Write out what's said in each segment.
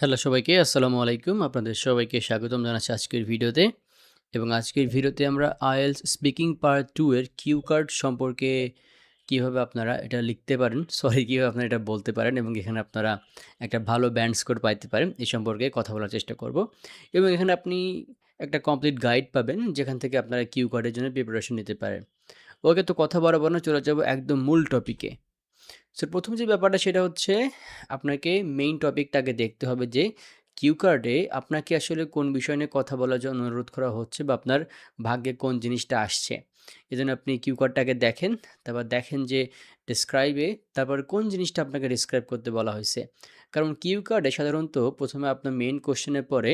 Hello সবাইকে, আসসালামু আলাইকুম। আপনাদের সবাইকে স্বাগতম জানাচ্ছি আজকের ভিডিওতে। এবং আজকের ভিডিওতে আমরা আইএলস স্পিকিং পার্ট টু এর কিউ কার্ড সম্পর্কে কীভাবে আপনারা এটা লিখতে পারেন, সরি, কীভাবে আপনারা এটা বলতে পারেন এবং এখানে আপনারা একটা ভালো ব্যান্ড স্কোর পাইতে পারেন এই সম্পর্কে কথা বলার চেষ্টা করব। এবং এখানে আপনি একটা কমপ্লিট গাইড পাবেন, যেখান থেকে আপনারা কিউ কার্ডের জন্য প্রিপারেশন নিতে পারেন। ওকে, তো কথা বরাবর না, চলে যাব একদম মূল টপিকে সো প্রথম যে ব্যাপারটা সেটা হচ্ছে আপনাকে মেইন টপিকটাকে দেখতে হবে যে কিউ কার্ডে আপনাকে আসলে কোন বিষয় নিয়ে কথা বলার জন্য অনুরোধ করা হচ্ছে বা আপনার ভাগ্যে কোন জিনিসটা আসছে। এজন্য আপনি কিউ কার্ডটাকে দেখেন, তারপর দেখেন যে ডিসক্রাইবে তারপর কোন জিনিসটা আপনাকে ডিসক্রাইব করতে বলা হয়েছে। কারণ কিউ কার্ডে সাধারণত প্রথমে আপনার মেইন কোশ্চেনের পরে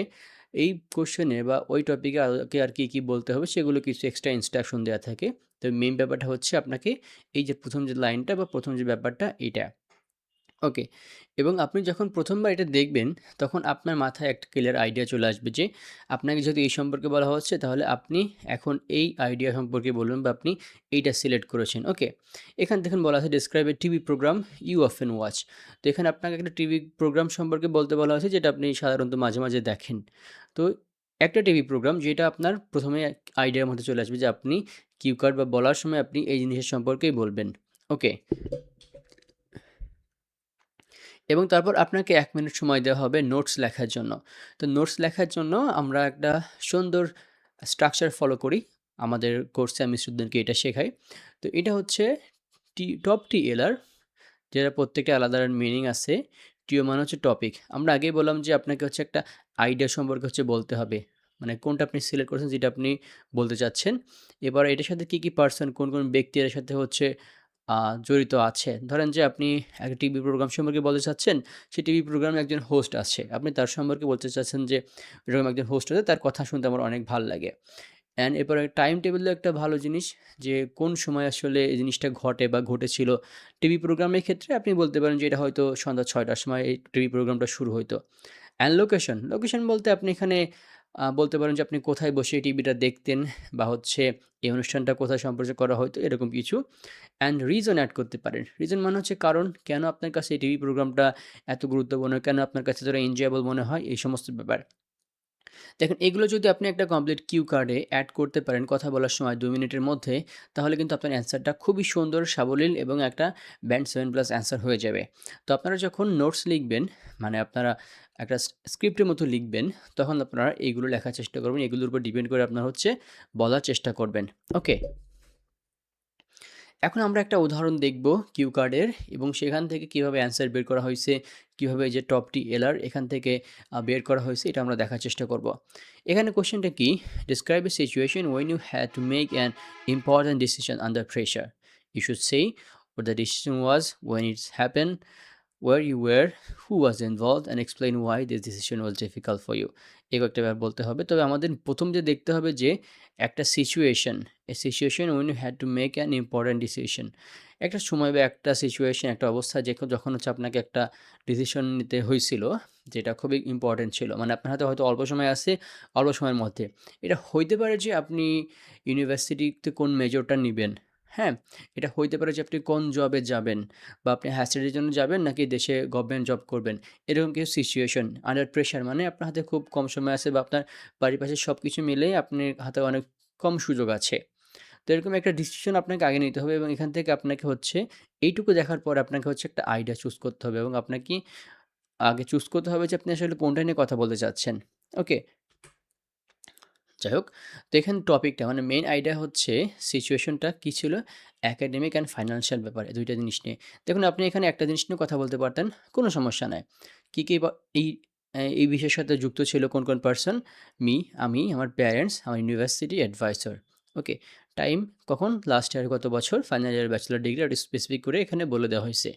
এই কোশ্চেনে বা ওই টপিকে আর কি কী বলতে হবে সেগুলো কিছু এক্সট্রা ইনস্ট্রাকশন দেওয়া থাকে। তো মেন ব্যাপারটা হচ্ছে আপনাকে এই যে প্রথম যে লাইনটা বা প্রথম যে ব্যাপারটা এটা ওকে, এবং আপনি যখন প্রথমবার এটা দেখবেন, তখন আপনার মাথায় একটা ক্লিয়ার আইডিয়া চলে আসবে যে আপনাকে যদি এই সম্পর্কে বলা হচ্ছে, তাহলে আপনি এখন এই আইডিয়া সম্পর্কে বলুন বা আপনি এইটা সিলেক্ট করেছেন। ওকে, এখান দেখুন বলা আছে describe a TV program you often watch তো এখানে আপনাকে একটা টিভি প্রোগ্রাম সম্পর্কে বলতে বলা হয়েছে, যেটা আপনি সাধারণত মাঝে মাঝে দেখেন। তো একটা টিভি প্রোগ্রাম যেটা আপনার প্রথমে আইডিয়ার মধ্যে চলে আসবে যে আপনি কিউ কার্ড বা বলার সময় আপনি এই জিনিসের সম্পর্কেই বলবেন। ওকে এবং তারপর আপনাকে এক মিনিট সময় দেওয়া হবে নোটস লেখার জন্য। তো নোটস লেখার জন্য আমরা একটা সুন্দর স্ট্রাকচার ফলো করি। আমাদের কোর্সে আমি স্টুডেন্টকে এটা শেখাই। তো এটা হচ্ছে টি টপ টি এলার যেটা প্রত্যেকটা আলাদা মিনিং আছে। টিও মানে হচ্ছে টপিক আমরা আগেই বললাম যে আপনাকে হচ্ছে একটা আইডিয়া সম্পর্কে হচ্ছে বলতে হবে। মানে কোনটা আপনি সিলেক্ট করেছেন যেটা আপনি বলতে চাচ্ছেন। এবার এটার সাথে কী কী পার্সন কোন কোন ব্যক্তি এর সাথে হচ্ছে জড়িত আছে? ধরেন যে আপনি একটা টিভি প্রোগ্রাম সম্পর্কে বলতে চাচ্ছেন, সেই টিভি প্রোগ্রামে একজন হোস্ট আছে। আপনি তার সম্পর্কে বলতে চাচ্ছেন যে, এরকম একজন হোস্ট আছে তার কথা শুনতে আমার অনেক ভালো লাগে। অ্যান্ড এরপরে টাইম টেবিলও একটা ভালো জিনিস যে কোন সময় আসলে এই জিনিসটা ঘটে বা ঘটেছিল। টিভি প্রোগ্রামের ক্ষেত্রে আপনি বলতে পারেন যে এটা হয়তো সন্ধ্যা ছয়টার সময় এই টিভি প্রোগ্রামটা শুরু হইতো। অ্যান্ড লোকেশন লোকেশন বলতে আপনি এখানে বলতে পারেন যে আপনি কোথায় বসে টিভিটা দেখতেন বা হচ্ছে এই অনুষ্ঠানটা কোথায় সম্প্রচার করা হয়তো এরকম কিছু। অ্যান্ড রিজন অ্যাড করতে পারেন। রিজন মানে হচ্ছে কারণ কেন আপনার কাছে এই টিভি প্রোগ্রামটা এত গুরুত্বপূর্ণ? কেন আপনার কাছে ধরো এনজয়েবল মনে হয়? এই সমস্ত ব্যাপার। দেখেন, এগুলো যদি আপনি একটা কমপ্লিট কিউ কার্ডে অ্যাড করতে পারেন কথা বলার সময় দু মিনিটের মধ্যে, তাহলে কিন্তু আপনার অ্যান্সারটা খুবই সুন্দর, সাবলীল এবং একটা ব্যান্ড সেভেন প্লাস অ্যান্সার হয়ে যাবে। তো আপনারা যখন নোটস লিখবেন মানে আপনারা একটা স্ক্রিপ্টের মতো লিখবেন, তখন আপনারা এইগুলো লেখার চেষ্টা করবেন। এগুলোর উপর ডিপেন্ড করে আপনার হচ্ছে বলার চেষ্টা করবেন। ওকে এখন আমরা একটা উদাহরণ দেখব কিউ কার্ডের এবং সেখান থেকে কীভাবে অ্যান্সার বের করা হয়েছে, কীভাবে যে টপটি এলার এখান থেকে বের করা হয়েছে এটা আমরা দেখার চেষ্টা করব। এখানে কোশ্চেনটা কি? Describe a situation when you had to make an important decision under pressure you should say what the decision was when it's happened where you were, who was involved, and explain why this decision was difficult for you এই কয়েকটা ব্যাপার বলতে হবে। তবে আমাদের প্রথম যে দেখতে হবে যে, একটা situation a situation when you had to make an important decision একটা সময় বা একটা সিচুয়েশন একটা অবস্থা যে যখন হচ্ছে আপনাকে একটা ডিসিশন নিতে হয়েছিল যেটা খুবই ইম্পর্ট্যান্ট ছিল। মানে আপনার হাতে হয়তো অল্প সময় আছে, অল্প সময়ের মধ্যে। এটা হইতে পারে যে আপনি ইউনিভার্সিটিতে কোন মেজরটা নেবেন। হ্যাঁ এটা হইতে পারে যে আপনি কোন জবে যাবেন বা আপনি হায়ার জন্য যাবেন নাকি দেশে গভর্নমেন্ট জব করবেন। এরকম কিছু সিচুয়েশন আন্ডার প্রেশার মানে আপনার হাতে খুব কম সময় আছে বা আপনার পারিপার্শ্বিক সব কিছু মিলে আপনার হাতে অনেক কম সুযোগ আছে। তো এরকম একটা ডিসিশন আপনাকে আগে নিতে হবে এবং এখান থেকে আপনাকে হচ্ছে এইটুকু দেখার পর আপনাকে হচ্ছে একটা আইডিয়া চুজ করতে হবে এবং আপনাকে আগে চুজ করতে হবে যে আপনি আসলে কোনটা নিয়ে কথা বলতে চাচ্ছেন। ওকে যাই হোক তো এখানে টপিকটা মানে মেন আইডিয়া হচ্ছে সিচুয়েশনটা কী ছিল? অ্যাকাডেমিক অ্যান্ড ফাইন্যান্সিয়াল ব্যাপারে দুইটা জিনিস নিয়ে। দেখুন, আপনি এখানে একটা জিনিস নিয়ে কথা বলতে পারতেন, কোনো সমস্যা নাই। কী কী এই এই বিষয়ের সাথে যুক্ত ছিল কোন কোন পার্সন মি আমি, আমার প্যারেন্টস আমার ইউনিভার্সিটি অ্যাডভাইসর ওকে টাইম কখন? লাস্ট ইয়ার গত বছর ফাইনাল ইয়ার ব্যাচেলার ডিগ্রি ওটা স্পেসিফিক করে এখানে বলে দেওয়া হয়েছে।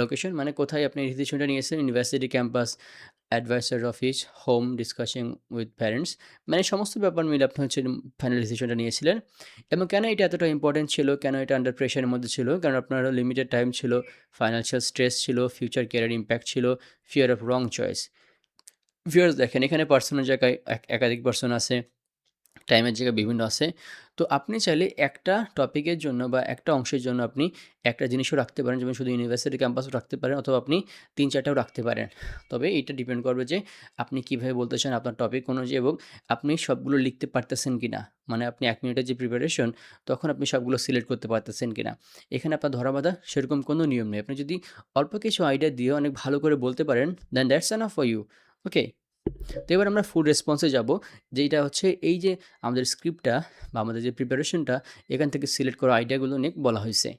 লোকেশন মানে কোথায় আপনি ডিসিশনটা নিয়েছেন? University campus advisor office home discussing with parents মানে সমস্ত ব্যাপার মিলে আপনি হচ্ছে ফাইনাল ডিসিশনটা নিয়েছিলেন। এবং কেন এটা এতটা ইম্পর্টেন্ট ছিল? কেন এটা আন্ডার প্রেশারের মধ্যে ছিল? কারণ আপনার লিমিটেড টাইম ছিল ফাইন্যান্সিয়াল স্ট্রেস ছিল ফিউচার কেয়ারের ইম্প্যাক্ট ছিল fear of wrong choice fears দেখেন, এখানে পার্সনের জায়গায় একাধিক পার্সন আছে টাইমের জায়গায় বিভিন্ন আছে। তো আপনি চাইলে একটা টপিকের জন্য বা একটা অংশের জন্য আপনি একটা জিনিসও রাখতে পারেন। যেমন শুধু ইউনিভার্সিটি ক্যাম্পাসও রাখতে পারেন অথবা আপনি তিন চারটাও রাখতে পারেন। তবে এটা ডিপেন্ড করবে যে আপনি কীভাবে বলতে চান আপনার টপিক অনুযায়ী এবং আপনি সবগুলো লিখতে পারতেছেন কি না মানে আপনি এক মিনিটের যে প্রিপারেশন তখন আপনি সবগুলো সিলেক্ট করতে পারতেছেন কি না এখানে আপনার ধরা বাঁধা সেরকম কোনো নিয়ম নেই। আপনি যদি অল্প কিছু আইডিয়া দিয়ে অনেক ভালো করে বলতে পারেন then that's off for you okay তো এবার আমরা ফুল রেসপন্সে যাব যেটা হচ্ছে এই যে আমাদের স্ক্রিপ্টটা বা আমাদের যে প্রিপারেশনটা এখান থেকে সিলেক্ট করা আইডিয়াগুলো নিয়ে বলা হয়েছে।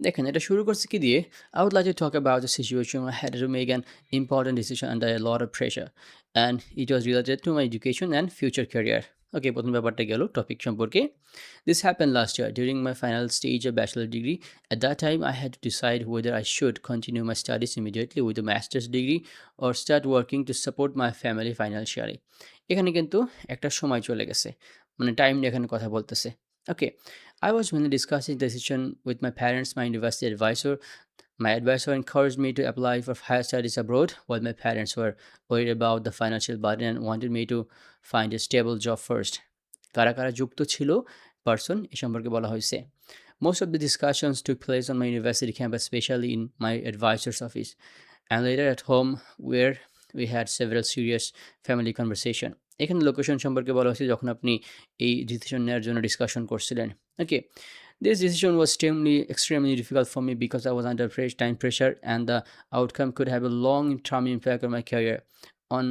দেখেন, এটা শুরু করছে কি দিয়ে? I would like to talk about the situation I had to make an important decision under a lot of pressure and it was related to my education and future career okay প্রথম ব্যাপারটা গেল topic সম্পর্কে। This happen last year during my final stage of bachelor degree at that time I had to decide whether I should continue my studies immediately with masters degree or start working to support my family financially এখানে কিন্তু একটা সময় চলে গেছে মানে time নিয়ে এখানে কথা বলতেছে। ওকে was mainly discussing the decision with my parents, my university advisor. My advisor encouraged me to apply for higher studies abroad, while my parents were worried about the financial burden and wanted me to find a stable job first. কারা কারা যুক্ত ছিল person A সম্পর্কে বলা হয়েছে Most of the discussions took place on my university campus, especially in my advisor's office, and later at home, where we had several serious family conversation. এখানে location সম্পর্কে বলা হয়েছে যখন আপনি এই ডিসিশন নেওয়ার জন্য ডিসকাশন করছিলেন okay this decision was extremely extremely difficult for me because I was under fresh time pressure and the outcome could have a long-term impact on my career. On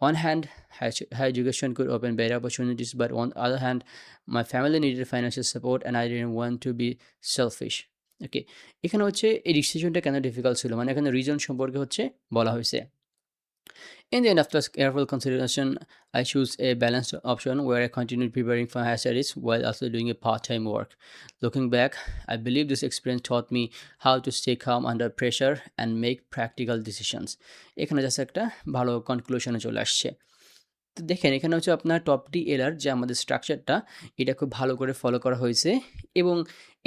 one hand, higher education could open better opportunities, but on the other hand, my family needed financial support and I didn't want to be selfish. Okay এখানে হচ্ছে এই ডিসিশনটা কেন difficult ছিল মানে এখানে reason সম্পর্কে হচ্ছে বলা হয়েছে In the end, after careful consideration, I choose a balanced option where I continued preparing for higher studies while also doing a part-time work. Looking back, I believe this experience taught me how to stay calm under pressure and make practical decisions. এখানে just একটা ভালো কনক্লুশনে চলে আসছে তো দেখেন, এখানে হচ্ছে আপনার টপ ডি এলার যে আমাদের স্ট্রাকচারটা এটা খুব ভালো করে ফলো করা হয়েছে এবং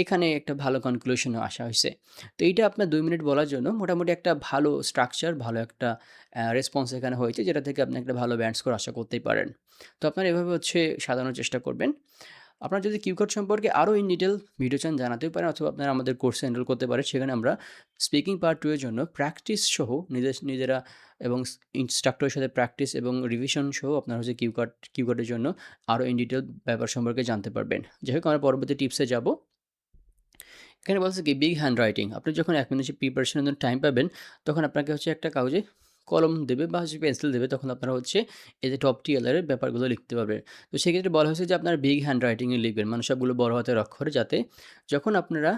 এখানে একটা ভালো কনক্লুশনও আসা হয়েছে। তো এইটা আপনার দুই মিনিট বলার জন্য মোটামুটি একটা ভালো স্ট্রাকচার ভালো একটা রেসপন্স এখানে হয়েছে, যেটা থেকে আপনি একটা ভালো ব্যান্ড স্কোর আশা করতেই পারেন। তো আপনার এভাবে হচ্ছে সাজানোর চেষ্টা করবেন। আপনার যদি কিউ কোড সম্পর্কে আরও ইন ডিটেল ভিডিও চান, জানাতেও পারেন অথবা আপনারা আমাদের কোর্সে এনরোল করতে পারেন, সেখানে আমরা স্পিকিং পার্ট টু এর জন্য প্র্যাকটিস সহ নিজের, নিজেরা এবং ইনস্ট্রাক্টরের সাথে প্র্যাকটিস এবং রিভিশন সহ আপনার হচ্ছে কিউ কার্ড কিউ কার্ডের জন্য আরও ইন ডিটেল ব্যাপার সম্পর্কে জানতে পারবেন। যাই হোক, আমরা পরবর্তী টিপসে যাব। এখানে বলছে কি বিগ হ্যান্ড রাইটিং আপনি যখন এক মিনিট প্রিপারেশনের জন্য টাইম পাবেন, তখন আপনাকে হচ্ছে একটা কাগজে কলম দেবে বা হচ্ছে পেন্সিল দেবে, তখন আপনারা হচ্ছে এই যে টপ টিয়ালারের ব্যাপারগুলো লিখতে পারবেন। তো সেক্ষেত্রে বলা হয়েছে যে আপনার বিগ হ্যান্ড রাইটিংয়ে লিখবেন মানে সবগুলো বড় হাতের অক্ষরে, যাতে যখন আপনারা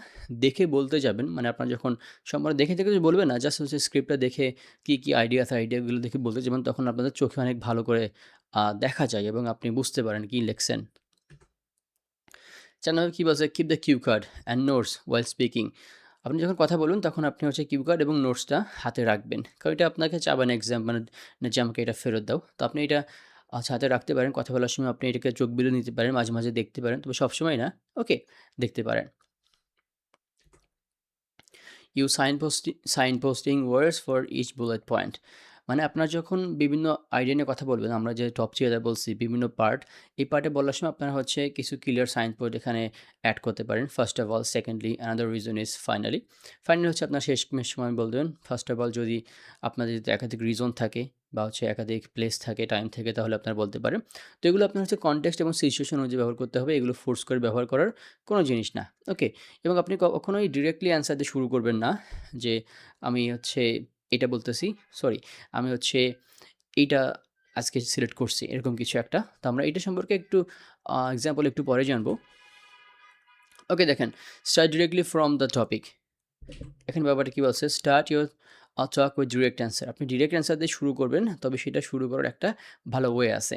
দেখে বলতে যাবেন মানে আপনার যখন সম্পূর্ণ দেখে দেখে বলবেন না জাস্ট হচ্ছে স্ক্রিপ্টটা দেখে কী কী আইডিয়া আছে আইডিয়াগুলো দেখে বলতে যাবেন, তখন আপনাদের চোখে অনেক ভালো করে দেখা যায় এবং আপনি বুঝতে পারেন কী লিখছেন। নম্বর কী বলছে? Keep the cue card and notes while speaking আপনি যখন কথা বলুন, তখন আপনি হচ্ছে কিউ কার্ড এবং নোটসটা হাতে রাখবেন। কারণ এটা আপনাকে চাবেন এক্সাম মানে যে আমাকে এটা ফেরত দাও। তো আপনি এটা আচ্ছা হাতে রাখতে পারেন। কথা বলার সময় আপনি এটাকে চোখ বিলে নিতে পারেন, মাঝে মাঝে দেখতে পারেন। তবে সবসময় না ওকে দেখতে পারেন। You sign posting sign posting words for each bullet point মানে আপনার যখন বিভিন্ন আইডিয়া নিয়ে কথা বলবেন, আমরা যে টপ চিয়াদার বলছি, বিভিন্ন পার্ট এই পার্টে বলার সময় আপনারা হচ্ছে কিছু ক্লিয়ার সাইন পোর্ট এখানে অ্যাড করতে পারেন। First of all secondly another reason is finally finally হচ্ছে আপনার শেষ সময় বলবেন ফার্স্ট অফ অল যদি আপনাদের যদি একাধিক রিজন থাকে বা হচ্ছে একাধিক প্লেস থাকে টাইম থেকে, তাহলে আপনারা বলতে পারেন। তো এগুলো আপনার হচ্ছে কনটেক্সট এবং সিচুয়েশন অনুযায়ী ব্যবহার করতে হবে। এগুলো ফোর্স করে ব্যবহার করার কোনো জিনিস না। ওকে এবং আপনি কখনোই ডিরেক্টলি অ্যান্সার দিয়ে শুরু করবেন না যে আমি হচ্ছে এটা বলতেছি সরি আমি হচ্ছে এইটা আজকে সিলেক্ট করছি, এরকম কিছু একটা। তো আমরা এটা সম্পর্কে একটু এক্সাম্পল একটু পরে জানব। ওকে দেখেন start directly from the topic এখানে ব্যাপারটা কী বলছে? Start your talk with direct answer আপনি ডিরেক্ট অ্যান্সার দিয়ে শুরু করবেন, তবে সেটা শুরু করার একটা ভালো ওয়ে আছে।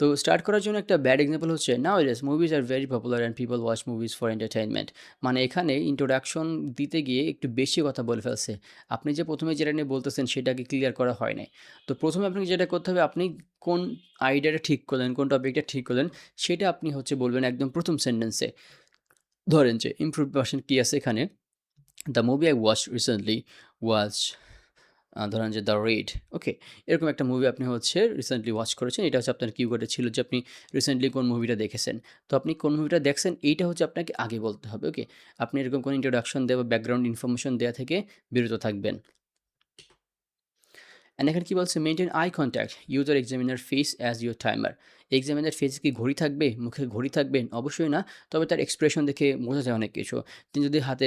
তো স্টার্ট করার জন্য একটা ব্যাড এক্সাম্পল হচ্ছে now is movies are very popular and people watch movies for entertainment মানে এখানে ইন্ট্রোডাকশন দিতে গিয়ে একটু বেশি কথা বলে ফেলছে। আপনি যে প্রথমে যেটা নিয়ে বলতেছেন সেটাকে ক্লিয়ার করা হয় নাই। তো প্রথমে আপনাকে যেটা করতে হবে, আপনি কোন আইডিয়াটা ঠিক করলেন, কোন টপিকটা ঠিক করলেন, সেটা আপনি হচ্ছে বলবেন একদম প্রথম সেন্টেন্সে ধরেন যে ইমপ্রুভ পার্সেন্ট কী আছে এখানে? The movie I watch recently watch ধরেন যে 'দ্য রেড' ওকে? এরকম একটা মুভি আপনি হচ্ছে রিসেন্টলি ওয়াচ করেছেন। এটা হচ্ছে আপনার কিউগার্ডে ছিল যে আপনি রিসেন্টলি কোন মুভিটা দেখেছেন। তো আপনি কোন মুভিটা দেখছেন এইটা হচ্ছে আপনাকে আগে বলতে হবে, ওকে? আপনি এরকম কোনো ইন্ট্রোডাকশন দেওয়া বা ব্যাকগ্রাউন্ড ইনফরমেশন দেওয়া থেকে বিরত থাকবেন। অ্যান্ড এখানে কি বলছে? Maintain eye contact, use your examiner face as your timer. Examiner ফেসে কি ঘড়ি থাকবে? মুখে ঘড়ি থাকবে? অবশ্যই না। তবে তার এক্সপ্রেশন দেখে বোঝা যায় অনেক কিছু। তিনি যদি হাতে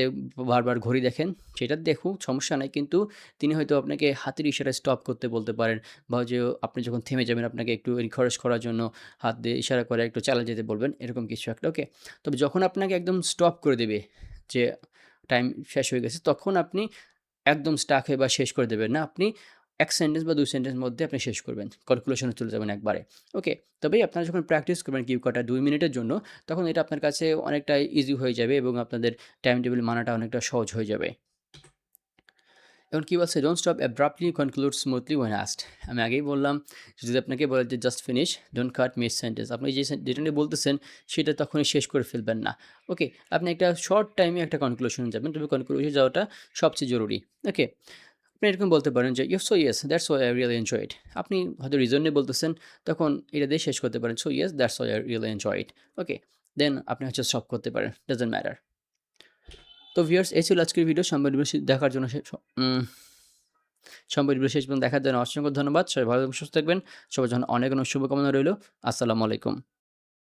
বারবার ঘড়ি দেখেন, সেটা দেখুক সমস্যা নাই। কিন্তু তিনি হয়তো আপনাকে হাতের ইশারায় স্টপ করতে বলতে পারেন বা যে আপনি যখন থেমে যাবেন আপনাকে একটু এনকারেজ করার জন্য হাত দিয়ে ইশারা করে একটু চালিয়ে যেতে বলবেন, এরকম কিছু একটা, ওকে? তবে যখন আপনাকে একদম স্টপ করে দেবে যে টাইম শেষ হয়ে গেছে, তখন আপনি একদম স্টাক হয়ে বা শেষ করে দেবেন না। আপনি ১ সেন্টেন্স বা ২ সেন্টেন্সের মধ্যে আপনি শেষ করবেন। কনক্লুশনে চলে যাবেন একবারে, ওকে? তবে আপনারা যখন প্র্যাকটিস করবেন কিউ কাটা ২ মিনিটের জন্য, তখন এটা আপনার কাছে অনেকটা ইজি হয়ে যাবে এবং আপনাদের টাইম টেবিল মানাটা অনেকটা সহজ হয়ে যাবে। এখন কী বলছে? Don't stop abruptly conclude smoothly when asked আমি আগেই বললাম যদি আপনাকে বলে যে just finish, don't cut mid sentence. আপনি যে যেটা নিয়ে বলতেছেন সেটা তখনই শেষ করে ফেলবেন না, ওকে? আপনি একটা শর্ট টাইমে একটা কনক্লুশনে যাবেন। তবে কনক্লুশনে যাওয়াটা সবচেয়ে জরুরি, ওকে? আপনি এরকম বলতে পারেন যে yes so yes that's why I really enjoy it. আপনি হয়তো রিজন নিয়ে বলতেছেন, তখন এটা দিয়ে শেষ করতে পারেন। So yes that's why I really enjoy it, okay? Then আপনি হচ্ছে স্টপ করতে পারেন। Doesn't matter. তো ভিউয়ার্স এই ছিল আজকের ভিডিও। ভিডিও দেখার জন্য সে স উম সম্পূর্ণ ভিডিও শেষ দেখার জন্য অসংখ্য ধন্যবাদ। সবাই ভালো সুস্থ থাকবেন। সবার জন্য অনেক, অনেক শুভকামনা রইল। আসসালামু আলাইকুম।